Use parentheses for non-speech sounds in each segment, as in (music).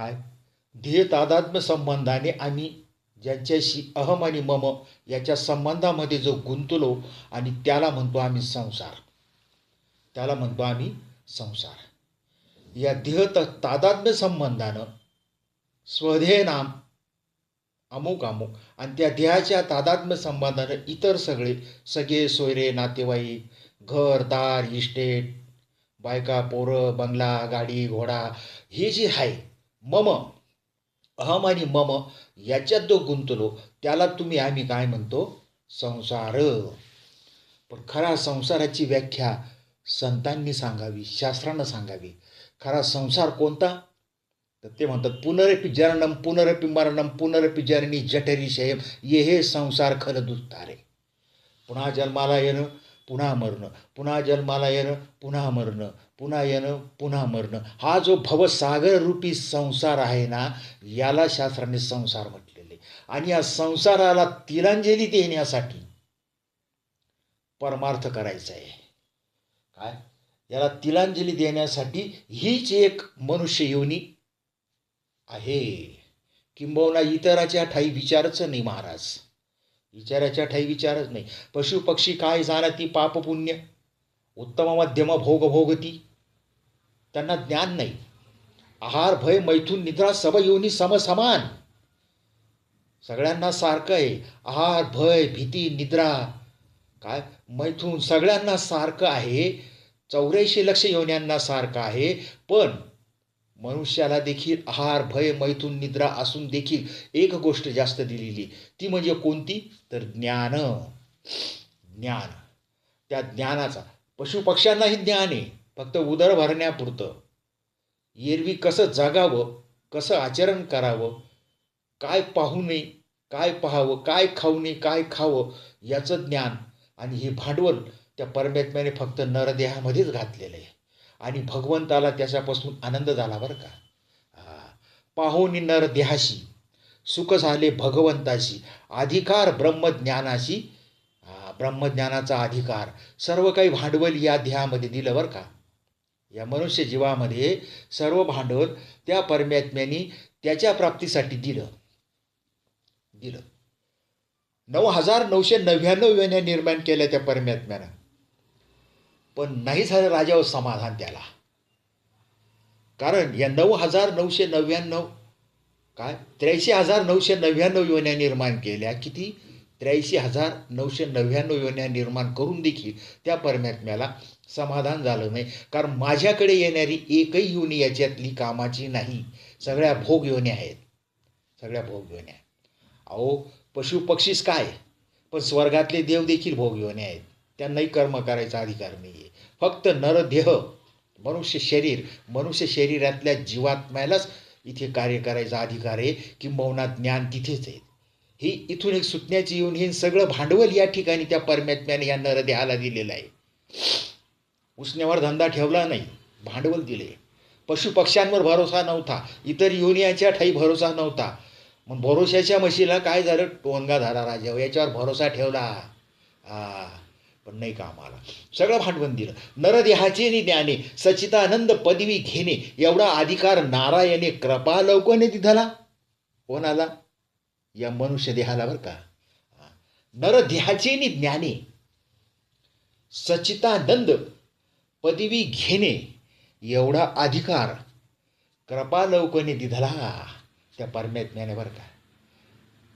काय? ध्येय तादात्म्य संबंधाने आम्ही ज्यांच्याशी अहम आणि मम याच्या संबंधामध्ये जो गुंतलो आणि त्याला म्हणतो आम्ही संसार. त्याला म्हणतो आम्ही संसार. या देह त तादात्म्य संबंधानं स्वधेय नाम अमुक अमुक आणि त्या देहाच्या तादात्म्य संबंधानं इतर सगळे सगळे सोयरे नातेवाईक घर दार इस्टेट बायका पोरं बंगला गाडी घोडा हे जे आहे मम. अहम आणि मम याच्यात जो गुंतलो त्याला तुम्ही आम्ही काय म्हणतो? संसार. पण खरा संसाराची व्याख्या संतांनी सांगावी शास्त्रानं सांगावी. खरा संसार कोणता? तर ते म्हणतात पुनरपि जरणम पुनरपि मरणम पुनरपि जरणी जठरी शयम ये हे संसार खल दुस्तारे पुन्हा जन्माला येणं पुन्हा मरणं पुन्हा जन्माला येणं पुन्हा मरणं पुन्हा येणं पुन्हा मरणं. हा जो भवसागर रूपी संसार आहे ना याला शास्त्राने संसार म्हटलेले. आणि या संसाराला तिलांजली देण्यासाठी परमार्थ करायचा आहे. काय? याला तिलांजली देण्यासाठी हीच एक मनुष्य योनी आहे. किंबहुना इतराच्या ठाई विचारच नाही महाराज. विचाराच्या ठाई विचारच नाही. पशु पक्षी काय झाला पाप पुण्य उत्तम मध्यम भोग भोगती. त्यांना ज्ञान नाही. आहार भय मैथून निद्रा सब योनी समसमान सगळ्यांना सारखं आहे. आहार भय भीती निद्रा. काय? मैथून सगळ्यांना सारखं आहे. चौऱ्याऐंशी लक्ष योन्यांना सारखं आहे. पण मनुष्याला देखील आहार भय मैथून निद्रा असून देखील एक गोष्ट जास्त दिलेली. ती म्हणजे कोणती? तर ज्ञान. ज्ञान. त्या ज्ञानाचा. पशुपक्ष्यांनाही ज्ञान आहे. फक्त उदर भरण्यापुरतं. एरवी कसं जगावं? कसं आचरण करावं? काय पाहू नये? काय पाहावं? काय खाऊ नये? काय खावं? याचं ज्ञान. आणि हे भांडवल त्या परमात्म्याने फक्त नरदेहामध्येच घातलेलं आहे. आणि भगवंताला त्याच्यापासून आनंद झाला बरं का. पाहुनी नर देहाशी सुख झाले भगवंताशी अधिकार ब्रह्मज्ञानाशी. ब्रह्मज्ञानाचा अधिकार सर्व काही भांडवल या देहामध्ये दिलं बरं का. या मनुष्य जीवामध्ये सर्व भांडवल त्या परमात्म्याने त्याच्या प्राप्तीसाठी दिलं. दिलं. नऊ हजार नऊशे नव्याण्णव योन्या निर्माण केल्या त्या परमात्म्यानं. पण नाही झालं राजावर समाधान त्याला. कारण या नऊ हजार नऊशे नव्याण्णव काय? त्र्याऐंशी हजार नऊशे नव्याण्णव योन्या निर्माण केल्या. किती? त्र्याऐंशी हजार नऊशे नव्याण्णव योन्या निर्माण करून देखील त्या परमात्म्याला समाधान झालं नाही. कारण माझ्याकडे येणारी एकही योनी याच्यातली कामाची नाही. सगळ्या भोग योन्या आहेत. सगळ्या भोग योन्या अहो पशुपक्षीच काय? पण स्वर्गातले देव देखील भोग योन्या आहेत. त्यांनाही कर्म करायचा अधिकार नाही आहे फक्त नरदेह मनुष्य शरीर मनुष्य शरीरातल्या जीवात्म्यालाच इथे कार्य करायचा अधिकार आहे किंबहुना ज्ञान तिथेच आहे. ही इथून एक सुटण्याची येऊन हे सगळं भांडवल या ठिकाणी त्या परमात्म्याने या नरदेहाला दिलेलं आहे. उसण्यावर धंदा ठेवला नाही भांडवल दिले. पशुपक्ष्यांवर भरोसा नव्हता इतर युनियाच्या ठाई भरोसा नव्हता. मग भरोशाच्या म्हशीला काय झालं? टोनगा धारा राजा याच्यावर भरोसा ठेवला. आ पण नाही कामाला सगळं भांडवल दिलं. नरदेहाचे ज्ञाने सचितानंद पदवी घेणे एवढा अधिकार नारायणे कृपा लवकने दिधाला कोणाला? या मनुष्य देहाला बरं का. नरदेहाचे ज्ञाने सचितानंद पदवी घेणे एवढा अधिकार कृपा लवकने दिधला त्या परमात्म्याने बरं का.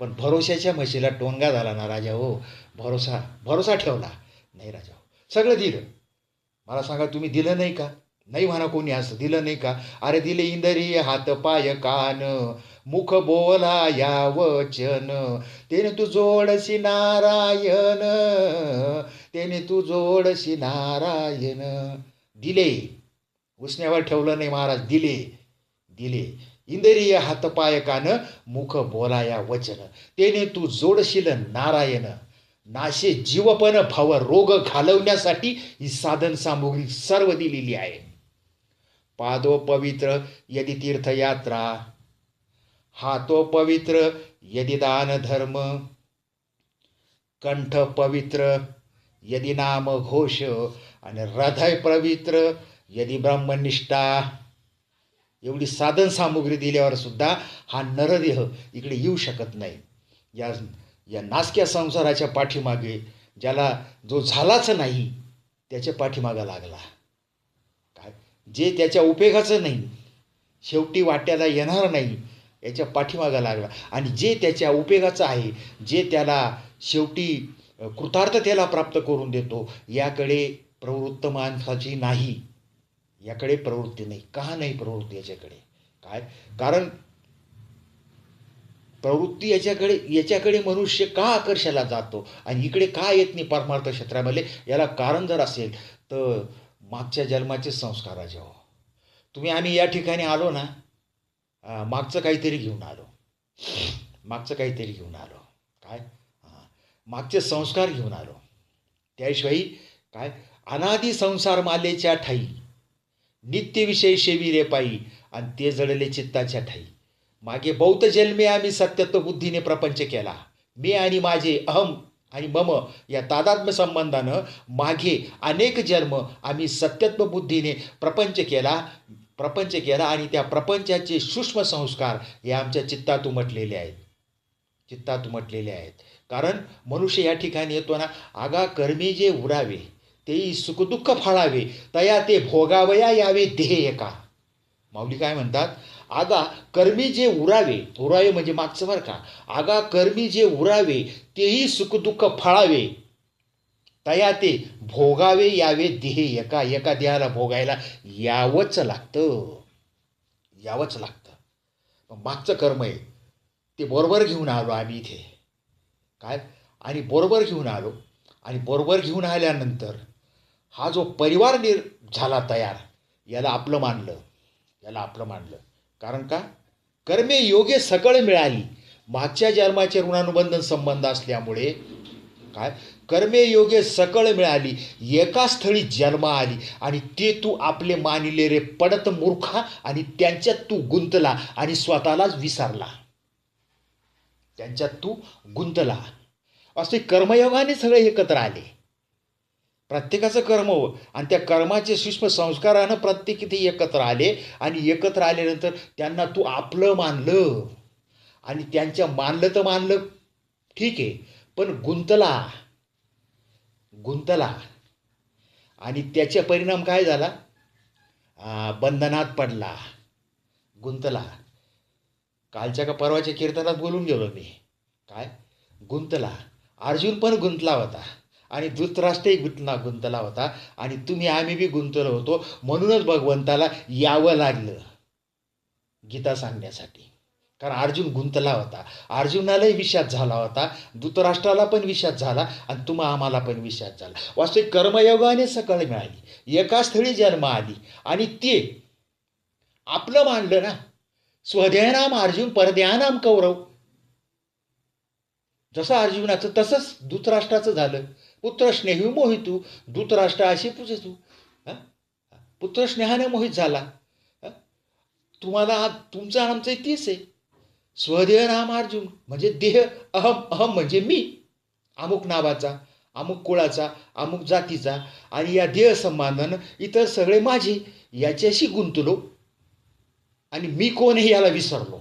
पण भरोशाच्या म्हशीला टोंगा झाला ना राजा हो. भरोसा भरोसा ठेवला. नाही राजा. हो सगळं दिलं. मला सांगा तुम्ही दिलं नाही का? नाही म्हणा कोणी असं दिलं नाही का? अरे दिले इंदरी हात पाय कान मुख बोला या वचन. तेने तू जोडशी नारायण. तेने तू जोडशी नारायण. दिले. उसण्यावर ठेवलं नाही महाराज दिले. दिले. इंद्रिय हातपाय कान मुख बोलाया वचन. तेने तू जोडशील नारायण. नाशे जीवपण भाव रोग घालवण्यासाठी ही साधन सामुग्री सर्व दिलेली आहे. पादो पवित्र यदि तीर्थयात्रा हातो पवित्र यदि दान धर्म कंठ पवित्र यदि नाम घोष आणि हृदय पवित्र यदि ब्रह्मनिष्ठा एवढी साधन सामुग्री दिल्यावर सुद्धा हा नरदेह इकडे येऊ शकत नाही. या या नासक्या संसाराच्या पाठीमागे ज्याला जो झालाच नाही त्याच्या पाठीमागा लागला. काय? जे त्याच्या उपयोगाचं नाही शेवटी वाट्याला येणार नाही याच्या पाठीमागा लागला. आणि जे त्याच्या उपयोगाचं आहे जे त्याला शेवटी कृतार्थतेला प्राप्त करून देतो याकडे प्रवृत्त माणसाची नाही. याकडे प्रवृत्ती नाही. का नाही प्रवृत्ती याच्याकडे? काय? कारण प्रवृत्ती याच्याकडे याच्याकडे मनुष्य का आकर्षाला जातो? आणि इकडे का येत नाही परमार्थ क्षेत्रामध्ये? याला कारण जर असेल तर मागच्या जन्माचे संस्कार जेव्हा. तुम्ही आम्ही या ठिकाणी आलो ना मागचं काहीतरी घेऊन आलो. मागचं काहीतरी घेऊन आलो. काय? हां. मागचे संस्कार घेऊन आलो. त्याशिवाय काय? अनादी संसार मालेच्या ठाई. नित्यविषयी शेवी रेपाई पायी. आणि ते जळले चित्ताच्या ठाई. मागे बौद्ध जन्मे आम्ही सत्यत्व बुद्धीने प्रपंच केला. मी आणि माझे अहम आणि मम या तादात्म्य संबंधानं मागे अनेक जन्म आम्ही सत्यत्व बुद्धीने प्रपंच केला प्रपंच केला आणि त्या प्रपंचाचे सूक्ष्म संस्कार हे आमच्या चित्तात उमटलेले आहेत. चित्तात उमटलेले आहेत. कारण मनुष्य या ठिकाणी येतो ना आगा कर्मी जे उरावे तेही सुखदुःख फाळावे तया ते भोगावया यावे देह एका. माऊली काय म्हणतात? आगा कर्मी जे उरावे उरावे म्हणजे मागचं बरं का? आगा कर्मी जे उरावे तेही सुखदुःख फळावे. तया ते भोगावे यावे देह एका एका देहाला भोगायला यावंच लागतं. यावंच लागतं. मागचं कर्म आहे. ते बरोबर घेऊन आलो आम्ही इथे. काय? आणि बरोबर घेऊन आलो. आणि बरोबर घेऊन आल्यानंतर हा जो परिवार निर् झाला तयार याला आपलं मानलं. याला आपलं मानलं. कारण का? कर्मे योगे सकळ मिळाली. मागच्या जन्माचे ऋणानुबंधन संबंध असल्यामुळे काय? कर्मे योगे सकळ मिळाली. एका स्थळी जन्म आली आणि ते तू आपले मानिले रे पडत मूर्खा आणि त्यांच्यात तू गुंतला आणि स्वतःलाच विसरला. त्यांच्यात तू गुंतला. असे कर्मयोगाने सगळे एकत्र आले. प्रत्येकाचं कर्म हो. आणि त्या कर्माचे सूक्ष्म संस्कारानं प्रत्येक इथे एकत्र आले आणि एकत्र आल्यानंतर त्यांना तू आपलं मानलं. आणि त्यांच्या मानलं तर मानलं. ठीक आहे. पण गुंतला. गुंतला. आणि त्याचे परिणाम काय झाला? बंधनात पडला. गुंतला. कालच्या का परवाच्या कीर्तनात बोलून गेलो मी. काय? गुंतला. अर्जुन पण गुंतला होता. आणि धृतराष्ट्रही गुंतना गुंतला होता. आणि तुम्ही आम्ही बी गुंतलो होतो. म्हणूनच भगवंताला यावं लागलं गीता सांगण्यासाठी. कारण अर्जुन गुंतला होता. अर्जुनालाही विषाद झाला होता. धृतराष्ट्राला पण विषाद झाला आणि तुम्हा आम्हाला पण विषाद झाला. वास्तविक कर्मयोगाने सकळ मिळाली. एका स्थळी जन्म आली. आणि ते आपलं मानलं ना. स्वध्यानाम अर्जुन परध्यानाम कौरव. जसं अर्जुनाचं तसंच धृतराष्ट्राचं झालं. पुत्र स्नेही मोहितू धृतराष्ट्र अशी पूजतू पुत्र स्नेहाने मोहित झाला. तुम्हाला तुमचं आमचं तीच आहे. स्वदेह नाम अर्जुन म्हणजे देह अहम अहम म्हणजे मी. अमुक नावाचा अमुक कुळाचा अमुक जातीचा आणि या देह संबंधानं इतर सगळे माझे याच्याशी गुंतलो. आणि मी कोण हे याला विसरलो.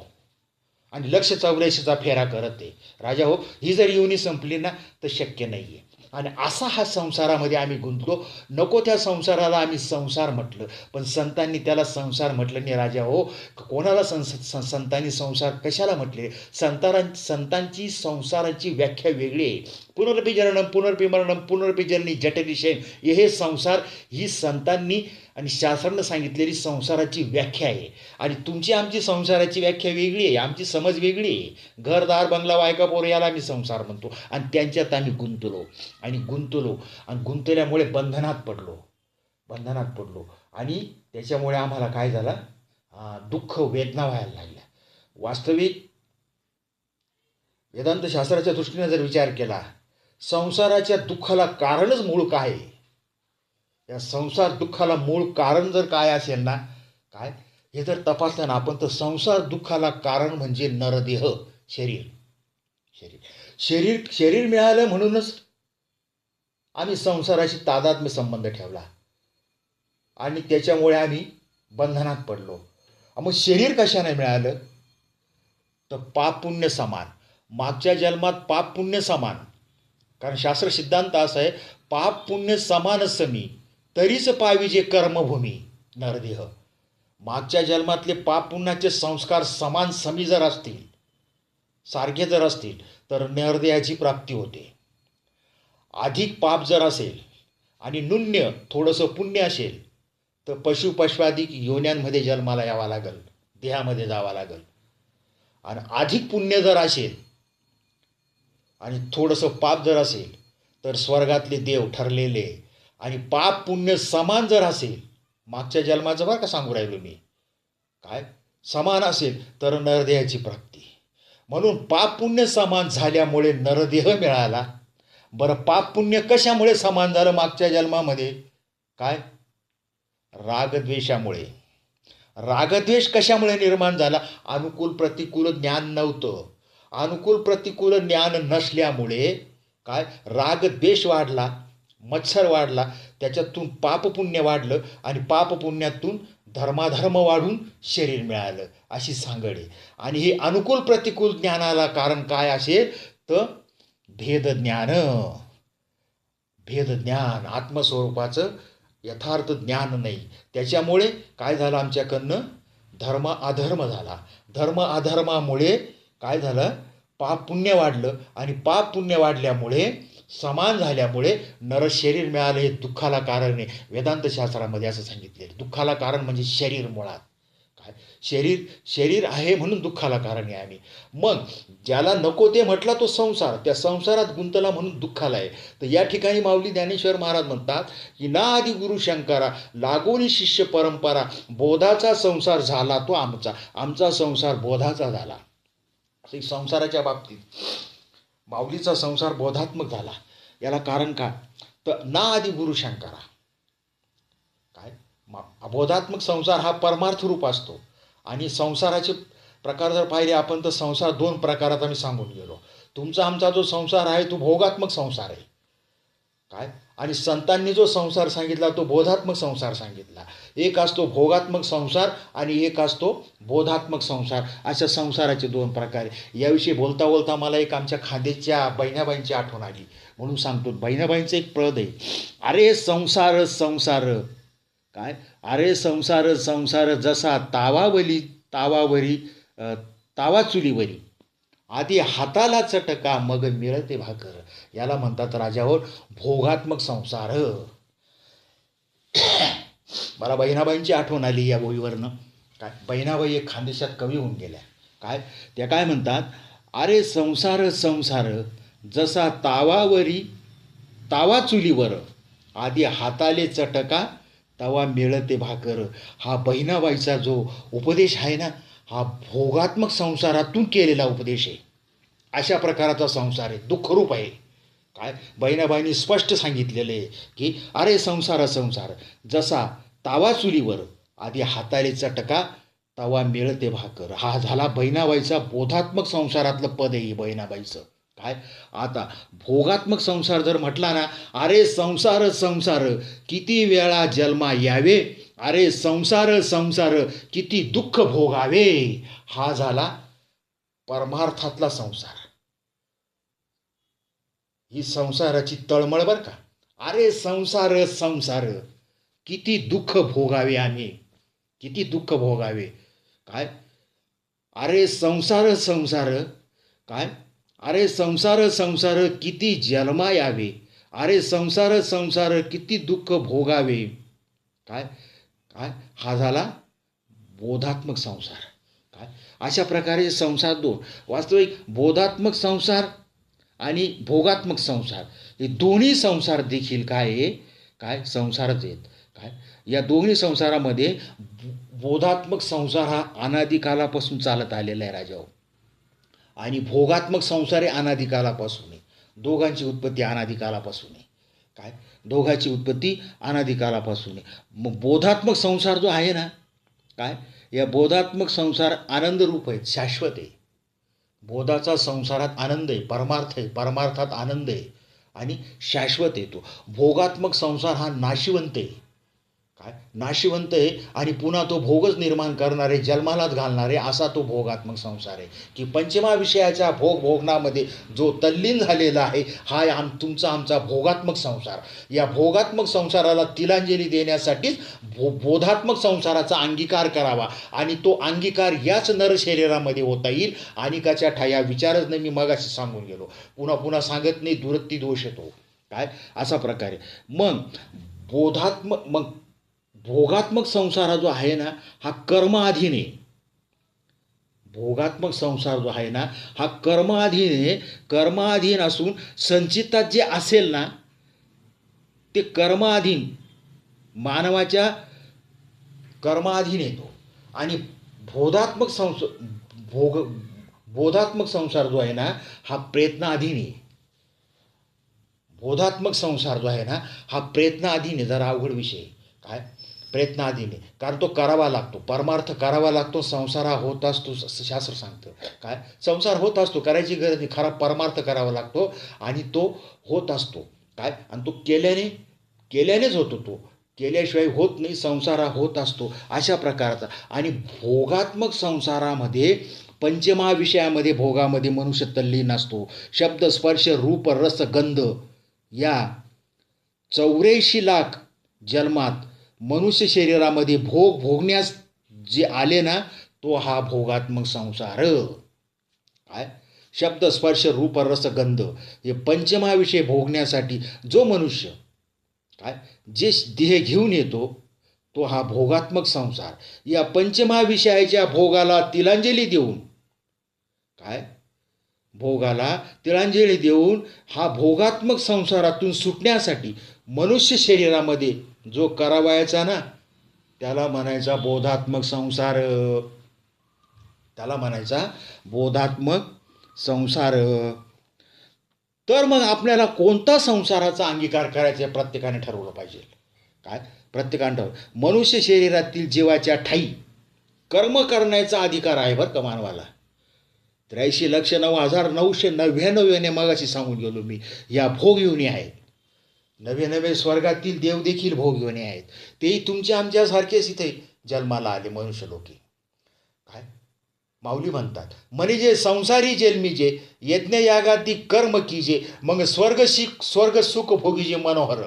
आणि लक्ष चौऱ्याशीचा फेरा करत. आहे राजा हो ही जर येऊनही संपली ना तर शक्य नाही आहे आणि असा हा संसारामध्ये आम्ही गुंतलो. नको त्या संसाराला आम्ही संसार म्हटलं. पण संतांनी त्याला संसार म्हटलं नाही राजा हो. कोणाला संस सं- संतांनी संसार कशाला म्हटले? संतारां संतांची संसाराची व्याख्या वेगळी आहे. पुनरपी जननम पुनरपी मरणम जननी हे संसार ही संतांनी आणि शास्त्रानं सांगितलेली संसाराची व्याख्या आहे. आणि तुमची आमची संसाराची व्याख्या वेगळी आहे आमची समज वेगळी आहे. घरदार बंगला बायका पोर याला आम्ही संसार म्हणतो. आणि त्यांच्यात आम्ही गुंतलो. आणि गुंतलो. आणि गुंतल्यामुळे बंधनात पडलो. बंधनात पडलो. आणि त्याच्यामुळे आम्हाला काय झालं? दुःख वेदना व्हायला लागल्या. वास्तविक वेदांत शास्त्राच्या दृष्टीने जर विचार केला संसाराच्या दुःखाला कारणच मूळ काय आहे. या संसार दुःखाला मूळ कारण जर काय असेल ना काय? हे जर तपासलं ना आपण तर संसार दुःखाला कारण म्हणजे नरदेह शरीर. शरीर. शरीर शरीर मिळालं म्हणूनच आम्ही संसाराशी तादात्म्य संबंध ठेवला. आणि त्याच्यामुळे आम्ही बंधनात पडलो. मग शरीर कशाने मिळालं? तर पाप पुण्य समान. मागच्या जन्मात पाप पुण्य समान. कारण शास्त्र सिद्धांत असा आहे पाप पुण्य समान समी तरीच पाविजे कर्मभूमी नरदेह. मागच्या जन्मातले पाप पुण्याचे संस्कार समान समी जर असतील सारखे जर असतील तर नरदेहाची प्राप्ती होते. अधिक पाप जर असेल आणि नुण्य थोडंसं पुण्य असेल तर पशुपशवाधिक योन्यांमध्ये जन्माला यावा लागेल देहामध्ये जावं लागेल. आणि अधिक पुण्य जर असेल आणि थोडंसं पाप जर असेल तर स्वर्गातले देव ठरलेले आणि पाप पुण्य समान जर असेल मागच्या जन्माचं बरं का सांगू राहिलो मी. काय? समान असेल तर नरदेहाची प्राप्ती. म्हणून पाप पुण्य समान झाल्यामुळे नरदेह मिळाला. बरं पाप पुण्य कशामुळे समान झालं मागच्या जन्मामध्ये? काय? रागद्वेषामुळे. रागद्वेष कशामुळे निर्माण झाला? अनुकूल प्रतिकूल ज्ञान नव्हतं. अनुकूल प्रतिकूल ज्ञान नसल्यामुळे काय? रागद्वेष वाढला. मत्सर वाढला त्याच्यातून पापपुण्य वाढलं आणि पापपुण्यातून धर्माधर्म वाढून शरीर मिळालं अशी सांगड आहे. आणि हे अनुकूल प्रतिकूल ज्ञानाला कारण काय असेल? तर भेदज्ञान भेदज्ञान आत्मस्वरूपाचं यथार्थ ज्ञान नाही. त्याच्यामुळे काय झालं आमच्याकडनं? धर्म अधर्म झाला. धर्म अधर्मामुळे काय झालं? पाप पुण्य वाढलं आणि पाप पुण्य वाढल्यामुळे समान झाल्यामुळे नर शरीर मिळालं हे दुःखाला कारण आहे. वेदांत शास्त्रामध्ये असं सांगितले दुःखाला कारण म्हणजे शरीर मुळात. काय? शरीर शरीर आहे म्हणून दुःखाला कारण आहे आम्ही. मग ज्याला नको ते म्हटला तो संसार. त्या संसारात गुंतला म्हणून दुःखाला आहे. तर या ठिकाणी माऊली ज्ञानेश्वर महाराज म्हणतात की ना आदी गुरु शंकरा लागोनी शिष्य परंपरा बोधाचा संसार झाला तो आमचा. आमचा संसार बोधाचा झाला. संसाराच्या बाबतीत माऊलीचा संसार बोधात्मक झाला. याला कारण काय? तर ना आदी गुरु शंकरा काय? मा अबोधात्मक संसार हा परमार्थ रूप असतो. आणि संसाराचे प्रकार जर पाहिले आपण तर संसार दोन प्रकारात आम्ही सांगून गेलो. तुमचा आमचा जो संसार आहे तो भोगात्मक संसार आहे. काय? आणि संतांनी जो संसार सांगितला तो बोधात्मक संसार सांगितला. एक असतो भोगात्मक संसार आणि एक असतो बोधात्मक संसार. अशा संसाराचे दोन प्रकार याविषयी बोलता बोलता मला एक आमच्या खांद्याच्या बहिणाबाईंची आठवण आली. म्हणून सांगतो बहिणाबाईंचं एक प्रद आहे. अरे संसार संसार. काय? अरे संसार संसार जसा तावावली तावावरी तावा चुलीवरी आधी हाताला चटका मग मिळते भाकर. याला म्हणतात राजावर भोगात्मक संसार. मला बहिणाबाईंची आठवण आली या गोळीवरनं काय? बहिणाबाई एक खानदेशात कवी होऊन गेल्या. काय? त्या काय म्हणतात? अरे संसार संसार जसा तावावरी तावा चुलीवर. आधी हाताले चटका तवा मिळते भाकर. हा बहिणाबाईचा जो उपदेश आहे ना हा भोगात्मक संसारातून केलेला उपदेश आहे. अशा प्रकाराचा संसार आहे. दुःखरूप आहे. काय? बहिणाबाईंनी स्पष्ट सांगितलेलं आहे की अरे संसार संसार जसा तावा चुलीवर आधी हाताले चटका तवा मिळते भाकर हा झाला बहिणाबाईचा बोधात्मक संसारातलं पद आहे बहिणाबाईचं. काय? आता भोगात्मक संसार जर म्हटला ना अरे संसार संसार किती वेळा जन्मा यावे? अरे संसार संसार किती दुःख भोगावे. हा झाला परमार्थातला संसार. ही संसाराची तळमळ बरं का? अरे संसार संसार किती दुःख भोगावे आम्ही. किती दुःख भोगावे. काय? अरे संसार संसार काय? अरे संसार संसार किती जन्मा यावे अरे संसार संसार किती दुःख भोगावे. काय? काय? हा झाला बोधात्मक संसार. काय? अशा प्रकारे संसार दोन. वास्तविक बोधात्मक संसार आणि भोगात्मक संसार. हे दोन्ही संसार देखील काय आहे? काय? संसारच आहेत. काय? या दोन्ही संसारामध्ये बोधात्मक संसार हा अनादिकालापासून चालत आलेला आहे राजाओ. आणि भोगात्मक संसार हे अनादिकालापासून आहे. दोघांची उत्पत्ती अनादिकालापासून आहे. काय? दोघाची उत्पत्ती अनादिकालापासून आहे. मग बोधात्मक संसार जो आहे ना काय? या बोधात्मक संसार आनंदरूप आहे शाश्वत आहे. बोधाचा संसारात आनंद आहे परमार्थ आहे परमार्थात आनंद आहे आणि शाश्वत आहे तो. भोगात्मक संसार हा नाशिवंत आहे. काय? नाशिवंत आहे आणि पुन्हा तो भोगच निर्माण करणारे जन्मालाच घालणारे असा तो भोगात्मक संसार आहे. की पंचमा विषयाच्या भोग भोगनामध्ये जो तल्लीन झालेला आहे हा आम तुमचा आमचा भोगात्मक संसार. या भोगात्मक संसाराला तिलांजली देण्यासाठीच भो बोधात्मक संसाराचा अंगीकार करावा. आणि तो अंगीकार याच नर शरीरामध्ये होता येईल. अनिकाच्या ठाया विचारच नाही मी मगाशी सांगून गेलो. पुन्हा पुन्हा सांगत नाही दुरत्ती दोष येतो. काय? असा प्रकारे. मग बोधात्मक मग भोगात्मक संसार जो आहे ना हा कर्माधीने भोगात्मक संसार जो आहे ना हा कर्माधीने कर्माधीन असून संचितात जे असेल ना ते कर्माधीन मानवाच्या कर्माधीन येतो आणि बोधात्मक संस भोग बोधात्मक संसार जो आहे ना हा प्रयत्नाधीन आहे. बोधात्मक संसार जो आहे ना हा प्रयत्नाधीन आहे. जरा अवघड विषय काय? प्रयत्नाधीन दिले कारण तो करावा लागतो. परमार्थ करावा लागतो. संसार हा होत असतो स- शास्त्र सांगतं. काय? संसार होत असतो करायची गरज नाही. खरा परमार्थ करावा लागतो आणि तो होत असतो. काय? आणि तो केल्याने केल्यानेच होतो तो. केल्याशिवाय होत नाही. संसार हा होत असतो. अशा प्रकारचा. आणि भोगात्मक संसारामध्ये पंचमा विषयामध्ये भोगामध्ये मनुष्य तल्लीन असतो. शब्द स्पर्श रूप रस गंध या चौऱ्याऐंशी लाख जन्मात मनुष्य शरीरामध्ये भोग भोगण्यास जे आले ना तो हा भोगात्मक संसार. काय? शब्द स्पर्श रूप रस गंध हे पंचमाविषय भोगण्यासाठी जो मनुष्य काय? जे देह घेऊन येतो तो हा भोगात्मक संसार. या पंचमाविषयाच्या भोगाला तिलांजली देऊन काय? भोगाला तिलांजली देऊन हा भोगात्मक संसारातून सुटण्यासाठी मनुष्य शरीरामध्ये जो करावायचा ना त्याला म्हणायचा बोधात्मक संसार. त्याला म्हणायचा बोधात्मक संसार. तर मग आपल्याला कोणता संसाराचा अंगीकार करायचा प्रत्येकाने ठरवलं पाहिजे. काय? प्रत्येकाने ठरव. मनुष्य शरीरातील जीवाच्या ठाई कर्म करण्याचा अधिकार आहे बरं का मानवाला. त्र्याऐंशी लक्ष नऊ हजार नऊशे नव्याण्णव योने मगाशी सांगून गेलो मी. या भोग योनी आहेत. नवे नवे स्वर्गातील देव देखील भोग आहेत. तेही तुमच्या आमच्यासारखेच इथे जन्माला आले मनुष्य लोकी. काय? माऊली म्हणतात म्हणजे संसारी जन्मीजे यज्ञयागाती कर्म कीजे मग स्वर्ग शिक स्वर्ग सुख भोगीजे मनोहर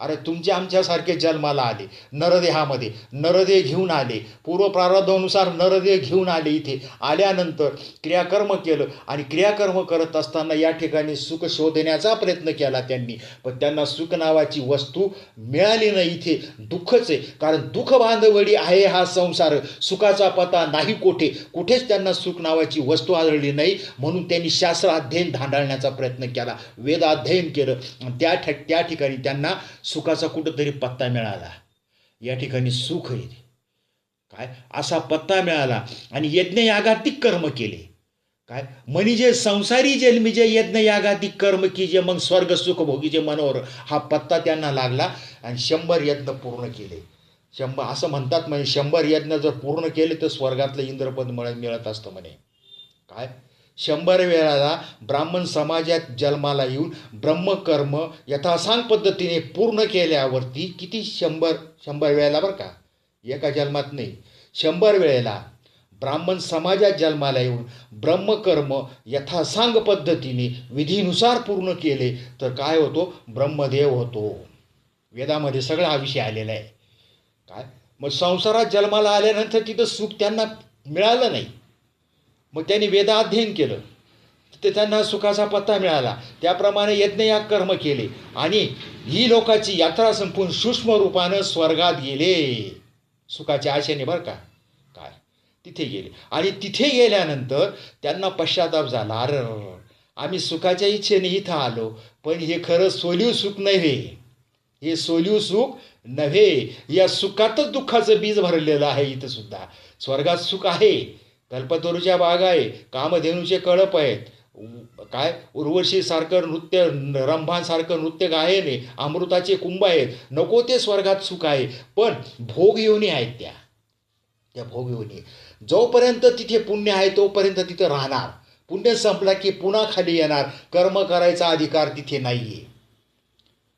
अरे तुमचे आमच्यासारखे जन्माला आले नरदेहामध्ये नरदेह घेऊन आले पूर्व प्रारब्धानुसार नरदेह घेऊन आले इथे. आल्यानंतर क्रियाकर्म केलं आणि क्रियाकर्म करत असताना या ठिकाणी सुख शोधण्याचा प्रयत्न केला त्यांनी. पण त्यांना सुख नावाची वस्तू मिळाली नाही इथे. दुःखच आहे. कारण दुःख बांधवडी आहे हा संसार. सुखाचा पता नाही कोठे. कुठेच त्यांना सुख नावाची वस्तू आढळली नाही. म्हणून त्यांनी शास्त्र अध्ययन धांडाळण्याचा प्रयत्न केला. वेद अध्ययन केलं. आणि त्या ठ त्या ठिकाणी त्यांना सुखाचा कुठंतरी पत्ता मिळाला. या ठिकाणी सुख आहे काय? असा पत्ता मिळाला आणि यज्ञयागातिक कर्म केले. काय? म्हणजे संसारी जन्मी जे यज्ञयागातिक कर्म की जे मग स्वर्ग सुख भोगीचे मनोहर हा पत्ता त्यांना लागला आणि शंभर यज्ञ पूर्ण केले. शंभर असं म्हणतात म्हणजे शंभर यज्ञ जर पूर्ण केले तर स्वर्गातलं इंद्रपद मिळत असतं म्हणे. काय? शंभर वेळाला ब्राह्मण समाजात जन्माला येऊन ब्रह्मकर्म यथासांग पद्धतीने पूर्ण केल्यावरती किती शंभर शंभर वेळेला बरं का? एका जन्मात नाही. शंभर वेळेला ब्राह्मण समाजात जन्माला येऊन ब्रह्मकर्म यथासांग पद्धतीने विधीनुसार पूर्ण केले तर काय होतो? ब्रह्मदेव होतो. वेदामध्ये सगळा हा विषय आलेला आहे. काय? मग संसारात जन्माला आल्यानंतर तिथं सुख त्यांना मिळालं नाही. मग त्यांनी वेदाध्ययन केलं. ते त्यांना सुखाचा पत्ता मिळाला. त्याप्रमाणे यज्ञयाग कर्म केले. आणि ही लोकाची यात्रा संपून सूक्ष्म रूपानं स्वर्गात गेले. सुखाच्या आशेने बरं का? काय? तिथे गेले. आणि तिथे गेल्यानंतर त्यांना पश्चाताप झाला. अर आम्ही सुखाच्या इच्छेने इथं आलो. पण हे खरं सोलिव सुख नव्हे. हे सोलिव सुख नव्हे. या सुखातच दुःखाचं बीज भरलेलं आहे इथं सुद्धा. स्वर्गात सुख आहे. कल्पतरूच्या बागा आहे कामधेनूचे कळप आहेत. काय? उर्वशीसारखं नृत्य रंभांसारखं नृत्य गायने अमृताचे कुंभ आहेत. नको ते स्वर्गात सुख आहे पण भोग योनी आहेत त्या. त्या भोग योनी. जोपर्यंत तिथे पुण्य आहे तोपर्यंत तिथे राहणार. पुण्य संपला की पुन्हा खाली येणार. कर्म करायचा अधिकार तिथे नाही आहे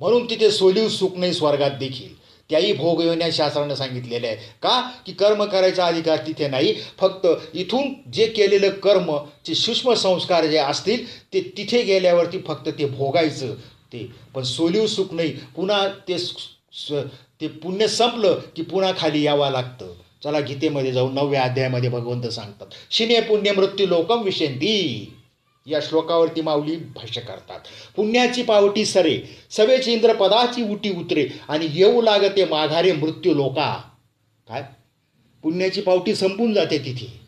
म्हणून तिथे सोलीव सुख नाही स्वर्गात देखील. त्याही भोग योन्या शास्त्रानं सांगितलेले आहे. का? की कर्म करायचा अधिकार तिथे नाही. फक्त इथून जे केलेलं कर्म जे सूक्ष्म संस्कार जे असतील ते तिथे गेल्यावरती फक्त ते भोगायचं. ते. पण सोलिव सुख नाही. पुन्हा ते स- ते पुण्य संपलं की पुन्हा खाली यावं लागतं. चला गीतेमध्ये जाऊन नवव्या अध्यायामध्ये भगवंत सांगतात. शिने पुण्य मृत्यू लोकम विषयंती या श्लोकावरती माऊली भाष्य करतात. पुण्याची पावटी सरे सवेच इंद्र पदाची उटी उतरे आणि येऊ लागते माघारे मृत्यू लोका. काय? पुण्याची पावटी संपून जाते तिथे.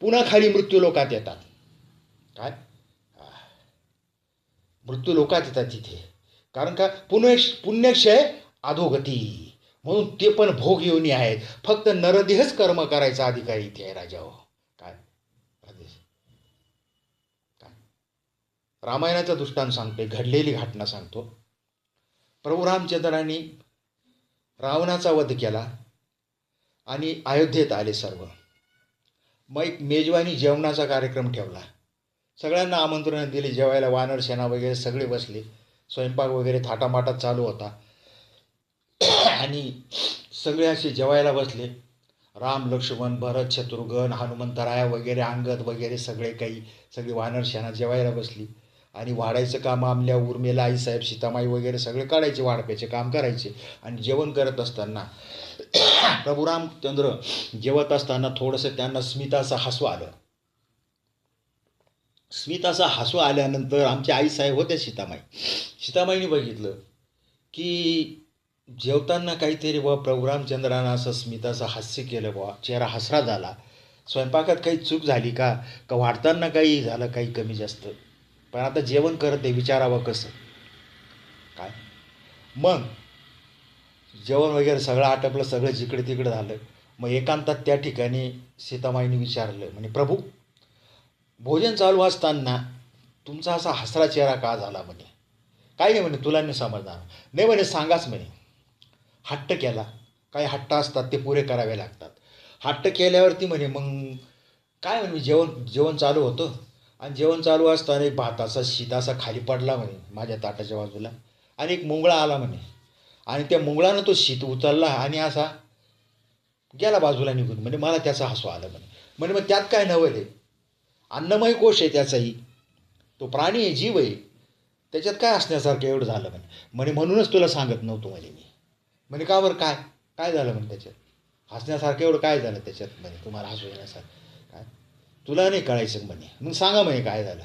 पुन्हा खाली मृत्यू लोकात येतात. काय? मृत्यू लोकात येतात तिथे. कारण का? पुण्य पुण्यक्षय अधोगती. म्हणून ते पण भोग येऊन आहेत. फक्त नरदेहच कर्म करायचा अधिकार इथे आहे राजाओ काय राजेश? काय रामायणाचा दृष्टांत सांगतोय घडलेली घटना सांगतो. प्रभू रामचंद्रांनी रावणाचा वध केला आणि अयोध्येत आले सर्व. मग एक मेजवानी जेवणाचा कार्यक्रम ठेवला. सगळ्यांना आमंत्रण दिले जेवायला वानर सेना वगैरे सगळे बसले. स्वयंपाक वगैरे थाटामाटात चालू होता. आणि सगळे असे जेवायला बसले. राम लक्ष्मण भरत शत्रुघ्न हनुमंतराया वगैरे अंगद वगैरे सगळे काही सगळी वानर सेना जेवायला बसली. आणि वाढायचं काम आमल्या उर्मिला आईसाहेब सीतामाई वगैरे सगळे काढायचे वाढप्याचे काम करायचे. आणि जेवण करत असताना प्रभू रामचंद्र जेवत असताना थोडंसं त्यांना स्मिताचं हसू आलं. स्मिताचा हसू आल्यानंतर आमच्या आईसाहेब होत्या सीतामाई. सीतामाईने बघितलं की जेवताना काहीतरी बा प्रभू रामचंद्रानं असं स्मिताचं हास्य केलं बुवा. चेहरा हसरा झाला. स्वयंपाकात काही चूक झाली का? का वाढताना काही झालं काही कमी जास्त? पण आता जेवण करत आहे विचारावं कसं? काय? मग जेवण वगैरे सगळं आटपलं सगळं जिकडे तिकडे झालं. मग एकांतात त्या ठिकाणी सीतामाईने विचारलं म्हणजे प्रभू भोजन चालू असताना तुमचा असा हसरा चेहरा का झाला म्हणे? काय नाही म्हणे तुला नाही समजणार. नाही म्हणे सांगाच म्हणे. हट्ट केला. काही हट्ट असतात ते पुरे करावे लागतात. हट्ट केल्यावरती म्हणे मग काय म्हणे जेवण जेवण चालू होतं? आणि जेवण चालू असताना एक भाताचा शितासा खाली पडला म्हणे माझ्या ताटाच्या बाजूला. आणि एक मुंगळा आला म्हणे. आणि त्या मुंगळानं तो शीत उचलला आणि असा गेला बाजूला निघून. म्हणजे मला त्याचा हसू आलं म्हणे. म्हणे मग त्यात काय नवं ते अन्नमय कोश आहे त्याचाही. तो प्राणी आहे जीव आहे. त्याच्यात काय असण्यासारखं एवढं झालं म्हणे. म्हणे म्हणूनच तुला सांगत नव्हतो म्हणे मी. म्हणे का बरं? काय? काय झालं म्हणे त्याच्यात? हसण्यासारखं एवढं काय झालं त्याच्यात म्हणे? तुम्हाला हसू येण्यासारखं. काय? तुला नाही कळायचं म्हणे? मग सांगा म्हणे काय झालं.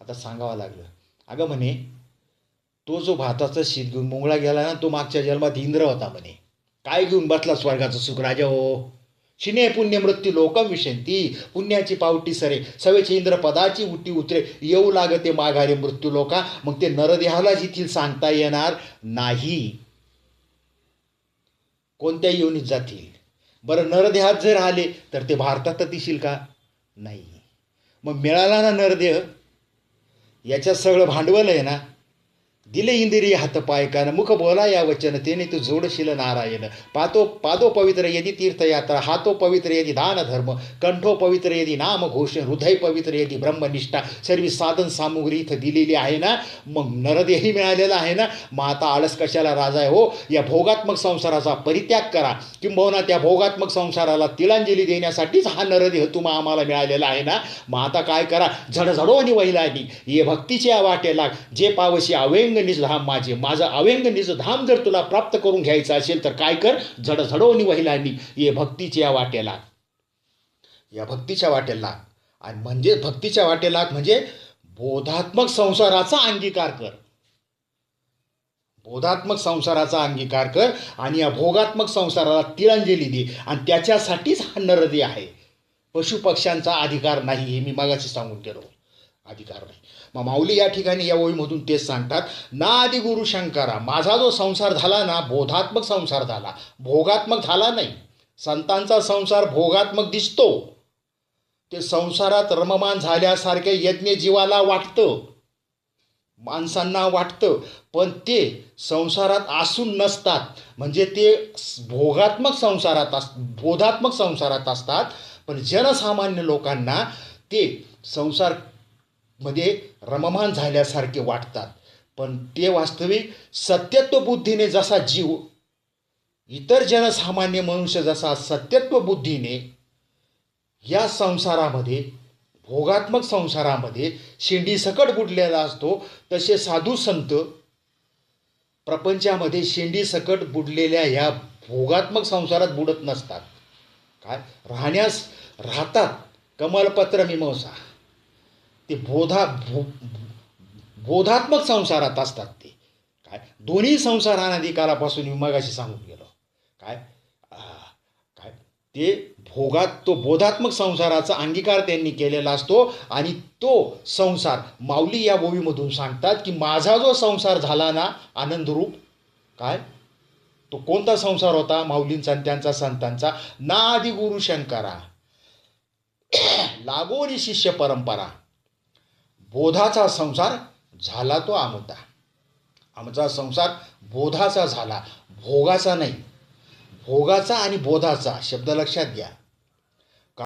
आता सांगावं लागलं. अगं म्हणे तो जो भाताचा शीत घेऊन मुंगळा गेला ना तो मागच्या जन्मात इंद्र होता म्हणे. काय घेऊन बसला स्वर्गाचं सुख राजा हो? शिने पुण्य मृत्यू लोकम विशंती पुण्याची पावटी सरे सवेचे इंद्र पदाची उटी उतरे येऊ लागते माघारे मृत्यू लोका मग ते नरदेहाला जिथील सांगता येणार नाही. कोणत्या योनीत जातील. बरं नरदेहात जर आले तर ते भारतात दिशील का? नाही. मग मिळाला ना नरदेह याच्यात सगळं भांडवल आहे ना दिले इंदिरी हात मुख बोला या वचन तेने तू जोडशील नारायण. पातो पादो पवित्र यदि तीर्थयात्रा हातो पवित्र यदि दान धर्म कंठो पवित्र यदि नाम घोष हृदय पवित्र यदि ब्रह्मनिष्ठा सर्व साधन सामुग्री इथं दिलेली आहे ना? मग नरदेही मिळालेला आहे ना? मग आता आळस कशाला राजा आहे हो? या भोगात्मक संसाराचा परित्याग करा. किंबहुना त्या भोगात्मक संसाराला तिलांजली देण्यासाठीच हा नरदेह तुम्हा आम्हाला मिळालेला आहे ना? मग आता काय करा? झडझडो आणि वहिलानी ये भक्तीच्या वाटेला जे पावशी अव्यंग निज धाम माझे माझं अवेंग निज धाम जर तुला प्राप्त करून घ्यायचं असेल तर काय कर? झडझडवणी वहिलांनी ये भक्तीच्या वाटेला. या भक्तीच्या वाटेला. आणि म्हणजे भक्तीच्या वाटेला म्हणजे बोधात्मक संसाराचा अंगीकार कर. बोधात्मक संसाराचा अंगीकार कर आणि या भोगात्मक संसाराला तिळंजली दे आणि त्याच्यासाठीच हा नरदी आहे. पशुपक्ष्यांचा अधिकार नाही हे मी मागाशी सांगून गेलो अधिकार नाही. मग माऊली या ठिकाणी या ओळीमधून तेच सांगतात ना आदि गुरु शंकरा माझा जो संसार झाला ना बोधात्मक संसार झाला. भोगात्मक झाला नाही. संतांचा संसार भोगात्मक दिसतो. ते संसारात रममान झाल्यासारखे यज्ञ जीवाला वाटतं. माणसांना वाटतं. पण ते संसारात असून नसतात. म्हणजे ते भोगात्मक संसारात अस बोधात्मक संसारात असतात. पण जनसामान्य लोकांना ते संसार मध्ये रममान झाल्यासारखे वाटतात. पण ते वास्तविक सत्यत्व बुद्धीने जसा जीव इतर जनसामान्य मनुष्य जसा सत्यत्व बुद्धीने या संसारामध्ये भोगात्मक संसारामध्ये शेंडी सकट बुडलेला असतो तसे साधू संत प्रपंचामध्ये शेंडी सकट बुडलेल्या ह्या भोगात्मक संसारात बुडत नसतात. काय? राहण्यास राहतात. कमलपत्र मीमांसा. ते बोधा भो बोधात्मक संसारात असतात ते. काय? दोन्ही संसारानादी कालापासून मी मगाशी सांगून गेलो. काय? काय? ते भोगात तो बोधात्मक संसाराचा अंगीकार त्यांनी केलेला असतो आणि तो संसार माऊली या ओवीमधून सांगतात की माझा जो संसार झाला ना आनंदरूप काय? तो कोणता संसार होता? माऊलींचा आणि त्यांचा संतांचा. ना आदि गुरु शंकरा. (coughs) लागोरी शिष्य परंपरा. बोधाचा संसार झाला तो आमचा. आमचा संसार बोधाचा झाला भोगाचा नाही. भोगाचा आणि बोधाचा शब्द लक्षात घ्या.